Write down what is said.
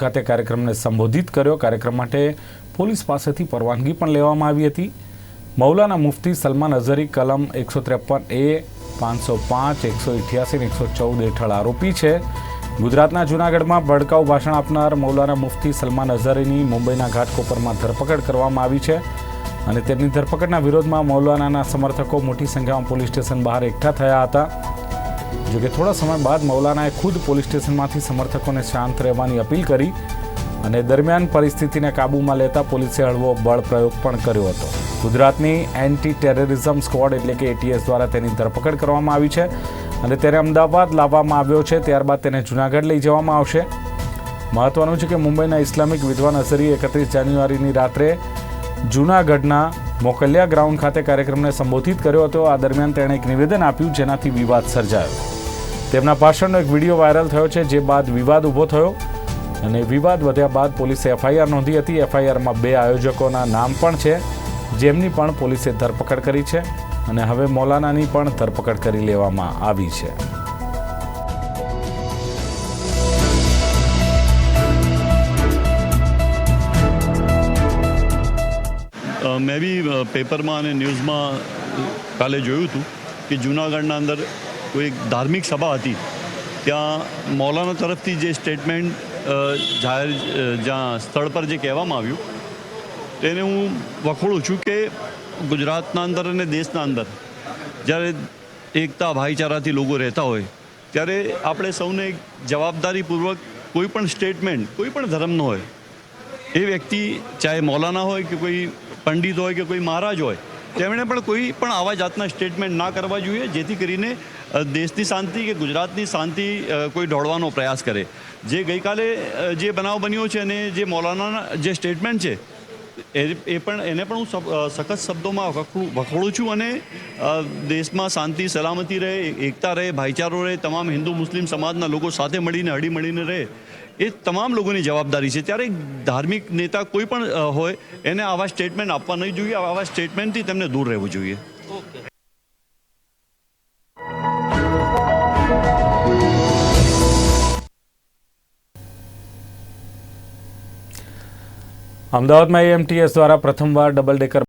ખાતે કાર્યક્રમને સંબોધિત કર્યો. કાર્યક્રમ માટે પોલીસ પાસેથી પરવાનગી પણ લેવામાં આવી હતી. મૌલાના મુફતી સલમાન અઝરી કલમ એકસો ત્રેપન એ, પાંચસો પાંચ, એકસો ઇઠ્યાસી એકસો ચૌદ હેઠળ આરોપી છે. ગુજરાતના જૂનાગઢમાં ભડકાઉ ભાષણ આપનાર મૌલાના મુફતી સલમાન અઝરીની મુંબઈના ઘાટકોપરમાં ધરપકડ કરવામાં આવી છે અને તેમની ધરપકડના વિરોધમાં મૌલાનાના સમર્થકો મોટી સંખ્યામાં પોલીસ સ્ટેશન બહાર એકઠા થયા હતા. જોકે થોડા સમય બાદ મૌલાનાએ ખુદ પોલીસ સ્ટેશનમાંથી સમર્થકોને શાંત રહેવાની અપીલ કરી અને દરમિયાન પરિસ્થિતિને કાબૂમાં લેતા પોલીસે હળવો બળ પ્રયોગ પણ કર્યો હતો. ગુજરાતની એન્ટી ટેરરિઝમ સ્ક્વોડ એટલે કે એટીએસ દ્વારા તેની ધરપકડ કરવામાં આવી છે અને તેને અમદાવાદ લાવવામાં આવ્યો છે. ત્યારબાદ તેને જૂનાગઢ લઈ જવામાં આવશે. મહત્વનું છે કે મુંબઈના ઇસ્લામિક વિદ્વાન અઝરી એકત્રીસ જાન્યુઆરીની રાત્રે જૂનાગઢના મોકલિયા ગ્રાઉન્ડ ખાતે કાર્યક્રમને સંબોધિત કર્યો હતો. આ દરમિયાન તેણે એક નિવેદન આપ્યું જેનાથી વિવાદ સર્જાયો. તેમના ભાષણનો એક વીડિયો વાયરલ થયો છે, જે બાદ વિવાદ ઊભો થયો અને વિવાદ વધ્યા બાદ પોલીસે એફઆઈઆર નોંધી હતી. એફઆઈઆરમાં બે આયોજકોના નામ પણ છે, જેમની પણ પોલીસે ધરપકડ કરી છે અને હવે મૌલાનાની પણ ધરપકડ કરી લેવામાં આવી છે. મેં બી પેપરમાં અને ન્યૂઝમાં કાલે જોયું હતું કે જૂનાગઢના અંદર કોઈ એક ધાર્મિક સભા હતી, ત્યાં મૌલાના તરફથી જે સ્ટેટમેન્ટ જાહેર જ્યાં સ્થળ પર જે કહેવામાં આવ્યું, તેને હું વખોડું છું કે ગુજરાતના અંદર અને દેશના અંદર જ્યારે એકતા ભાઈચારાથી લોકો રહેતા હોય, ત્યારે આપણે સૌને જવાબદારીપૂર્વક કોઈ પણ સ્ટેટમેન્ટ કોઈ પણ ધર્મનો હોય, એ વ્યક્તિ ચાહે મૌલાના હોય કે કોઈ પંડિત હોય કે કોઈ મહારાજ હોય તેમણે પણ કોઈ પણ આવા જાતના સ્ટેટમેન્ટ ના કરવા જોઈએ, જેથી કરીને દેશની શાંતિ કે ગુજરાતની શાંતિ કોઈ ઢોળવાનો પ્રયાસ કરે. જે ગઈકાલે જે બનાવ બન્યો છે અને જે મૌલાનાના જે સ્ટેટમેન્ટ છે, એ પણ, એને પણ હું સખત શબ્દોમાં વખોડું છું અને દેશમાં શાંતિ, સલામતી રહે, એકતા રહે, ભાઈચારો રહે, તમામ હિન્દુ, મુસ્લિમ સમાજના લોકો સાથે મળીને હળી મળીને રહે. એ તમામ લોકોની જવાબદારી છે. ત્યારે ધાર્મિક નેતા કોઈ પણ હોય, એને આવા સ્ટેટમેન્ટ આપવા નહીં જોઈએ, આવા સ્ટેટમેન્ટથી તેમને દૂર રહેવું જોઈએ. અમદાવાદમાં એએમટીએસ દ્વારા પ્રથમવાર ડબલ ડેકર